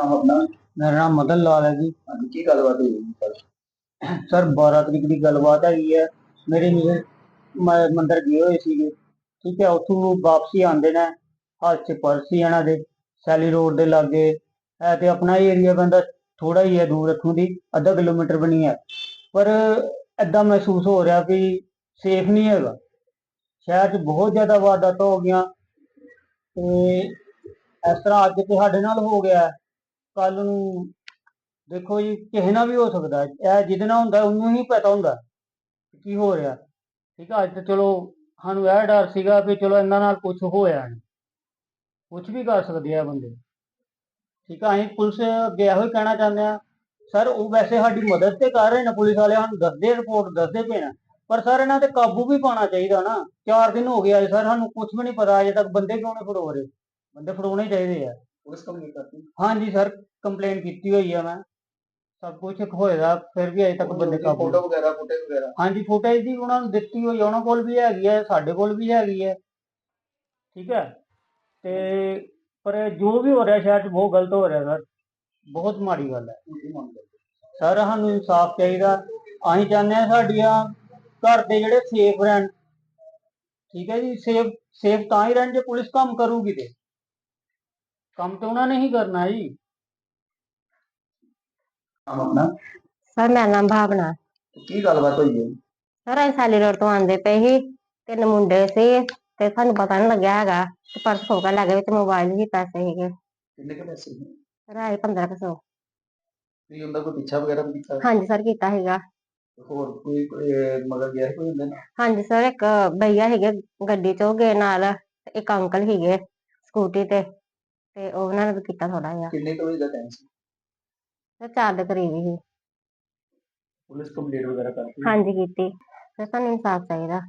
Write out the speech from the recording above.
ਨਾਮ ਆਪਣਾ ਮੇਰਾ ਨਾਮ ਮਦਨ ਲਾਲ ਹੈ ਜੀ। ਹਾਂਜੀ ਕੀ ਗੱਲਬਾਤ ਹੋਈ ਜੀ ਸਰ? ਸਰ 12 ਤਰੀਕ ਦੀ ਗੱਲਬਾਤ ਹੈਗੀ ਹੈ। ਮੇਰੇ ਮੇਰੇ ਮੈਂ ਮੰਦਰ ਗਏ ਹੋਏ ਸੀਗੇ। ਠੀਕ ਹੈ ਉੱਥੋਂ ਵਾਪਸੀ ਆਉਂਦੇ ਨੇ। ਹੱਥ 'ਚ ਪਰਸ ਸੀ ਇਹਨਾਂ ਦੇ ਸੈਲੀ ਰੋਡ ਦੇ ਲਾਗੇ। ਹੈ ਤੇ ਆਪਣਾ ਏਰੀਆ ਪੈਂਦਾ ਥੋੜਾ ਹੀ ਹੈ ਦੂਰ ਇੱਥੋਂ ਦੀ ਅੱਧਾ ਕਿਲੋਮੀਟਰ ਨਹੀਂ ਹੈ। ਪਰ ਐਦਾਂ ਮਹਿਸੂਸ ਹੋ ਰਿਹਾ ਵੀ ਸੇਫ ਨਹੀਂ ਹੈਗਾ। ਸ਼ਹਿਰ 'ਚ ਬਹੁਤ ਜ਼ਿਆਦਾ ਵਾਰਦਾਤਾਂ ਹੋ ਗਈਆਂ। ਤੇ ਇਸ ਤਰ੍ਹਾਂ ਅੱਜ ਤੇ ਸਾਡੇ ਨਾਲ ਹੋ ਗਿਆ। ਕੱਲ ਨੂੰ ਦੇਖੋ ਜੀ, ਕਿਸੇ ਨਾਲ ਵੀ ਹੋ ਸਕਦਾ ਇਹ ਜਿਹਦੇ ਨਾਲ ਹੁੰਦਾ, ਉਹਨੂੰ ਹੀ ਪਤਾ ਹੁੰਦਾ ਕੀ ਹੋ ਰਿਹਾ। ਠੀਕ ਆ, ਅੱਜ ਤੇ ਚਲੋ ਸਾਨੂੰ ਇਹ ਡਰ ਸੀਗਾ ਵੀ ਚਲੋ ਇਹਨਾਂ ਨਾਲ ਕੁਝ ਹੋਇਆ ਨਹੀਂ। ਕੁਝ ਵੀ ਕਰ ਸਕਦੇ ਆ ਬੰਦੇ। ਠੀਕ ਆ, ਅਸੀਂ ਪੁਲਿਸ ਅੱਗੇ ਇਹੋ ਹੀ ਕਹਿਣਾ ਚਾਹੁੰਦੇ ਆ ਸਰ, ਉਹ ਵੈਸੇ ਸਾਡੀ ਮਦਦ ਤੇ ਕਰ ਰਹੇ ਨੇ, ਪੁਲਿਸ ਵਾਲੇ ਸਾਨੂੰ ਦੱਸਦੇ ਰਿਪੋਰਟ ਦੱਸਦੇ ਪਏ ਨੇ। ਪਰ ਸਰ, ਇਹਨਾਂ ਤੇ ਕਾਬੂ ਵੀ ਪਾਉਣਾ ਚਾਹੀਦਾ ਨਾ। ਚਾਰ ਦਿਨ ਹੋ ਗਏ ਅੱਜ ਸਰ, ਸਾਨੂੰ ਕੁਝ ਵੀ ਨਹੀਂ ਪਤਾ, ਅਜੇ ਤੱਕ ਬੰਦੇ ਕਿਉਂ ਨਹੀਂ ਫੜੋ ਰਹੇ? ਬੰਦੇ ਫੜਾਉਣੇ ਚਾਹੀਦੇ ਆ। ਪੁਲਿਸ ਕੰਪਲੀਟ ਕਰਤੀ? ਹਾਂਜੀ ਸਰ ਕੰਪਲੇਨ ਕੀਤੀ ਹੋਈ ਆ ਮੈਂ। ਸਭ ਕੁਝ ਹੋਏਗਾ ਫਿਰ ਵੀ ਅਜੇ ਤੱਕ ਬੰਦੇ ਕਾਬੂ ਫੋਟੋ ਵਗੈਰਾ ਫੁਟੇਜ ਵਗੈਰਾ? ਹਾਂਜੀ ਫੁਟੇਜ ਦੀ ਉਹਨਾਂ ਨੂੰ ਦਿੱਤੀ ਹੋਈ ਆ, ਉਹਨਾਂ ਕੋਲ ਵੀ ਹੈਗੀ ਹੈ ਸਾਡੇ ਕੋਲ ਵੀ ਹੈਗੀ ਹੈ ਠੀਕ ਹੈ ਤੇ ਪਰ ਜੋ ਵੀ ਹੋ ਰਿਹਾ 'ਚ ਬਹੁਤ ਗਲਤ ਹੋ ਰਿਹਾ ਸਰ। ਬਹੁਤ ਮਾੜੀ ਗੱਲ ਹੈ ਕੀ ਮੰਗ ਕਰਦੇ? ਸਰ ਸਾਨੂੰ ਇਨਸਾਫ ਚਾਹੀਦਾ। ਅਸੀਂ ਚਾਹੁੰਦੇ ਹਾਂ ਸਾਡੀਆਂ ਘਰ ਦੇ ਜਿਹੜੇ ਸੇਫ ਰਹਿਣ। ਠੀਕ ਹੈ ਜੀ ਸੇਫ ਸੇਫ ਤਾਂ ਹੀ ਰਹਿਣ ਜੇ ਪੁਲਿਸ ਕੰਮ ਕਰੂਗੀ ਤੇ ਕੰਮ ਤੇ ਉਹਨਾਂ ਨੇ ਹੀ ਕਰਨਾ ਜੀ ਨਾਮ ਆਪਣਾ ਸਰ ਮੇਰਾ ਨਾਮ ਭਾਵਨਾ ਕੀ ਗੱਲਬਾਤ ਹੋਈ ਹੈ ਜੀ? ਸਰ ਅਸੀਂ ਸਾਲੀ ਰੋਡ ਤੋਂ ਆਂਦੇ ਪਏ ਸੀ ਤਿੰਨ ਮੁੰਡੇ ਸੀ ਤੇ ਸਾਨੂੰ ਪਤਾ ਨਹੀਂ ਲੱਗਿਆ ਹੈਗਾ ਤੇ ਪਰਸ ਖੋ ਕੇ ਲੈ ਗਏ ਵਿੱਚ ਮੋਬਾਈਲ ਵੀ ਪੈਸੇ ਸੀਗੇ ਕਿੰਨੇ ਕੁ ਪੈਸੇ ਨੇ ਸਰ ਆਏ 1500 ਵੀ ਹੁੰਦਾ ਕੋਈ ਪਿੱਛਾ ਵਗੈਰਾ ਵੀ ਕੀਤਾ ਹਾਂਜੀ ਸਰ ਕੀਤਾ ਸੀਗਾ ਹੋਰ ਕੋਈ ਕੋਈ, ਅਹ, ਮਗਰ ਗਿਆ ਹੈ ਕੋਈ ਹੁੰਦੇ ਨਾ ਹਾਂਜੀ ਸਰ ਇੱਕ ਭਈਆ ਸੀਗੇ ਗੱਡੀ ਚ ਉਹ ਗਏ ਨਾਲ ਤੇ ਇੱਕ ਅੰਕਲ ਸੀਗੇ ਸਕੂਟੀ ਤੇ ਤੇ ਉਹਨਾਂ ਨੇ ਵੀ ਕੀਤਾ ਥੋੜਾ ਜਿਹਾ। ਕਿੰਨੇ ਕੁ ਵਜੇ ਦਾ ਟਾਈਮ ਸੀ? ਤੇ ਚਾਰ ਦੇ ਕਰੀਬ ਹੀ। ਪੁਲਿਸ ਕੰਪਲੀਟ ਵਗੈਰਾ ਕਰਤੀ? ਹਾਂਜੀ ਕੀਤੀ। ਤੇ ਸਾਨੂੰ ਇਨਸਾਫ ਚਾਹੀਦਾ।